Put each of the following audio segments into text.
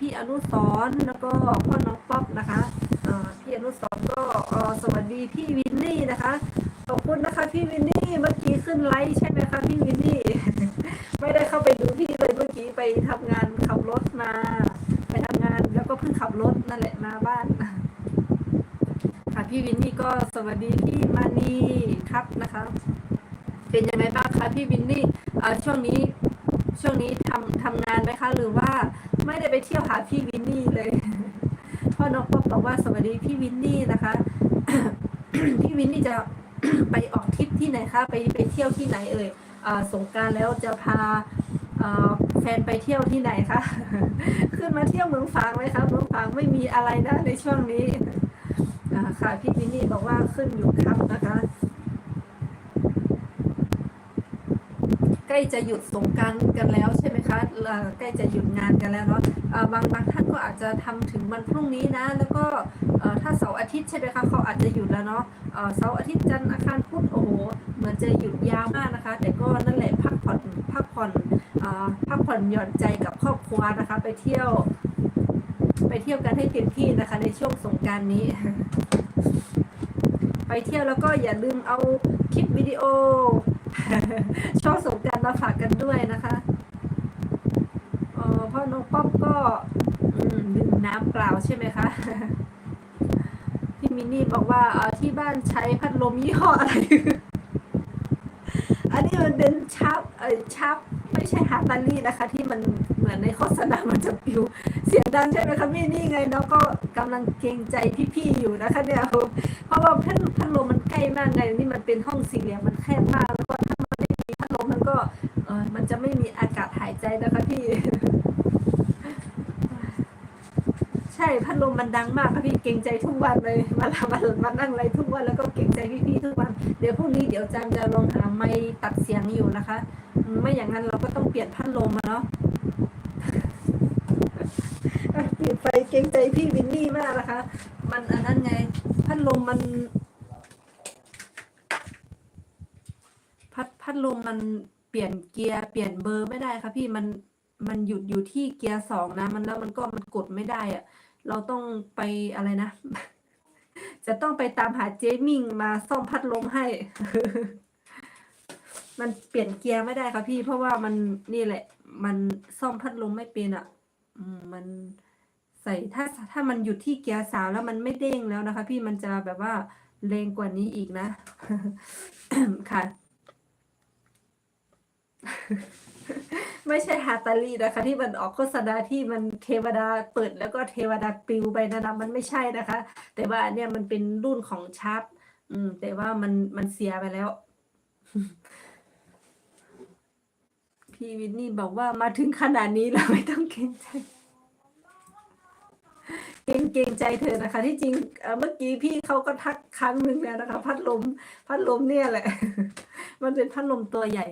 พี่อนุสรแล้วก็พ่อน้องป๊อปนะคะพี่อนุสรก็สวัสดีพี่วินนี่นะคะขอบคุณนะคะพี่วินนี่เมื่อกี้ขึ้นไลฟ์ใช่ไหมคะพี่วินนี่ไม่ได้เข้าไปดูพี่เลยเมื่อกี้ไปทำงานขับรถมา ไปทำงานแล้วก็เพิ่งขับรถนั่นแหละมาบ้านค่ะพี่วินนี่ก็สวัสดีพี่มานีครับนะคะ เป็นยังไงบ้างคะพี่วินนี่ช่วงนี้ ช่วงนี้ทำทำงานไหมคะ หรือว่าไม่ได้ไปเที่ยวหาพี่วินนี่เลยพ่อน้องป๊อปบอกว่าสวัสดีพี่วินนี่นะคะ พี่วินนี่จะไปออกทริปที่ไหนคะ ไปไปเที่ยวที่ไหนเอ่ยอ่าสงการแล้วจะพาแฟนไปเที่ยวที่ไหนคะ ขึ้นมาเที่ยวเมืองฝางไหมคะ เมืองฝางไม่มีอะไรนะในช่วงนี้อ่าค่ะพี่วินนี่บอกว่าขึ้นอยู่ครับนะคะ ใก ล้จะหยุดสงการกันแล้วใช่ไหมคะใกล้จะหยุดงานกันแล้วเนาะบางบางท่านก็อาจจะทำถึงวันพรุ่งนี้นะ แล้วก็ถ้าเสาร์อาทิตย์ใช่ไหมคะเขาอาจจะหยุดแล้วเนาะเสาร์อาทิตย์จันทร์อังคารพุธโอ้โหเหมือนจะหยุดยาวมากนะคะ แต่ก็นั่นแหละพักผ่อนพักผ่อนพักผ่อนหย่อนใจกับครอบครัวนะคะ ไปเที่ยว ไปเที่ยวกันให้เต็มที่นะคะ ในช่วงสงการนี้ ไปเที่ยวแล้วก็อย่าลืมเอาคลิปวิดีโอ ช่วงสงกรารมาฝากกันด้วยนะคะเออพ่อน้องป๊อปก็ดื่มน้ำเปล่าใช่ไหมคะพี่มินนี่บอกว่าเออที่บ้านใช้พัดลมยี่ห้ออะไรอันนี้มันเป็นชับเออชับไม่ใช่ฮาร์ตาลี่นะคะ ที่มันเหมือนในโฆษณามันจะปิว เสียงดังใช่ไหมคะพี่นี่ไงเนาะก็กำลังเกรงใจพี่ๆอยู่นะคะเนี่ยเพราะว่าพัดพัดลมมันใกล้มากไงนี่มันเป็นห้องสี่เหลี่ยมมันแคบมากากาศหายใจนะคะพี่ ใช่พัดลมมันดังมากค่ะพี่เกรงใจทุกวันเลยมามามานั่งไรทุกวันแล้วก็เกรงใจพี่ๆทุกวัน เดี๋ยวพรุ่งนี้เดี๋ยวจามจะลองหาไม้ตัดเสียงอยู่นะคะ ไม่อย่างนั้นเราก็ต้องเปลี่ยนพัดลมมาเนาะอะปิดไฟเกรงใจพี่วินนี่มากนะคะ มันอันนั้นไง พัดลมมัน พัดพัดลมมัน เปลี่ยนเกียร์เปลี่ยนเบอร์ไม่ได้ค่ะพี่มันมันหยุดอยู่ที่เกียร์สองนะ มันแล้วมันก็มันกดไม่ได้อะเราต้องไปอะไรนะ จะต้องไปตามหาเจมิงมาซ่อมพัดลมให้ มันเปลี่ยนเกียร์ไม่ได้ค่ะพี่ เพราะว่ามันนี่แหละ มันซ่อมพัดลมไม่เป็นอะมมันใส่ถ้าถ้ามันหยุดที่เกียร์สามแล้วมันไม่เด้งแล้วนะคะ พี่มันจะแบบว่าแรงกว่านี้อีกนะ ค่ะ ไม่ใช่ฮาตาลีนะคะ ที่มันออกโฆษณาที่มันเทวดาเปิดแล้วก็เทวดาปลิวไปนะนะมันไม่ใช่นะคะ แต่ว่าเนี่ยมันเป็นรุ่นของชาร์ปอืม แต่ว่ามันมันเสียไปแล้ว พี่วินนี่บอกว่ามาถึงขนาดนี้แล้วไม่ต้องเกรงใจเกรงเกรงใจเธอนะคะ ที่จริงเอ่อเมื่อกี้พี่เขาก็ทักครั้งหนึ่งแล้วนะคะ พัดลม พัดลมเนี่ยแหละ มันเป็นพัดลมตัวใหญ่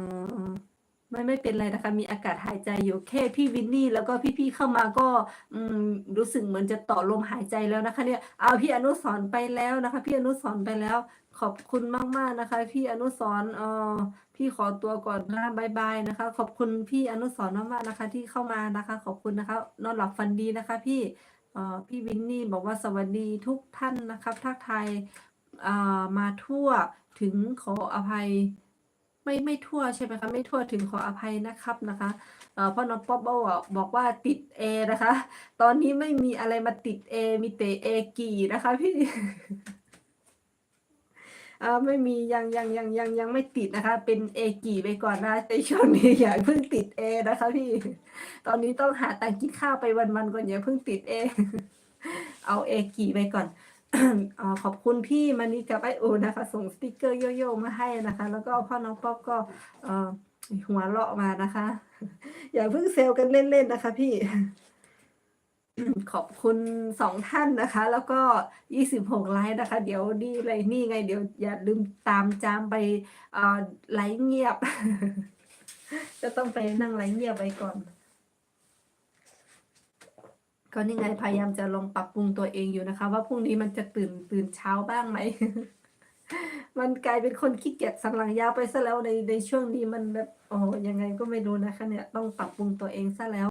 อ๋อ ไม่ไม่เป็นไรนะคะ มีอากาศหายใจอยู่แค่พี่วินนี่ แล้วก็พี่ๆเข้ามาก็ อืม รู้สึกเหมือนจะต่อลมหายใจแล้วนะคะ เนี่ยเอาพี่อนุสรณ์ไปแล้วนะคะ พี่อนุสรณ์ไปแล้ว ขอบคุณมากๆนะคะ พี่อนุสรณ์เออพี่ขอตัวก่อนนะบายบายนะคะ ขอบคุณพี่อนุสรณ์มากๆนะคะ ที่เข้ามานะคะ ขอบคุณนะคะ นอนหลับฝันดีนะคะ พี่เออพี่วินนี่บอกว่าสวัสดีทุกท่านนะครับทักทายอ่ามาทั่วถึงขออภัย ไม่ไม่ทั่วใช่ไหมคะ ไม่ทั่วถึงขออภัยนะครับนะคะเอ่อพ่อน้องป๊อบบอกบอกว่าติดเอนะคะ ตอนนี้ไม่มีอะไรมาติดเอมีแต่เอกี่นะคะพี่อ่าไม่มียังยังยังยังยังไม่ติดนะคะ เป็นเอกี่ไปก่อนนะในช่วงนี้อย่าเพิ่งติดเอนะคะ พี่ ตอนนี้ต้องหาตังค์กินข้าวไปวันๆก่อนอย่าเพิ่งติดเอเอาเอกี่ไปก่อน ขอบคุณพี่มานิกับไอโอนะคะ ส่งสติกเกอร์โยโย่มาให้นะคะ แล้วก็พ่อน้องป๊อปก็หัวเราะมานะคะ อย่าเพิ่งเซลล์กันเล่นๆนะคะพี่ขอบคุณสองท่านนะคะ แล้วก็ยี่สิบหกไลค์นะคะ เดี๋ยวนี่เลยนี่ไง เดี๋ยวอย่าลืมตามจามไปไลค์เงียบ จะต้องไปนั่งไลค์เงียบไปก่อน ก็นี่ไงพยายามจะลองปรับปรุงตัวเองอยู่นะคะ ว่าพรุ่งนี้มันจะตื่นตื่นเช้าบ้างไหม มันกลายเป็นคนขี้เกียจสันหลังยาวไปซะแล้วในในช่วงนี้มันแบบโอ้ยังไงก็ไม่รู้นะคะ เนี่ยต้องปรับปรุงตัวเองซะแล้ว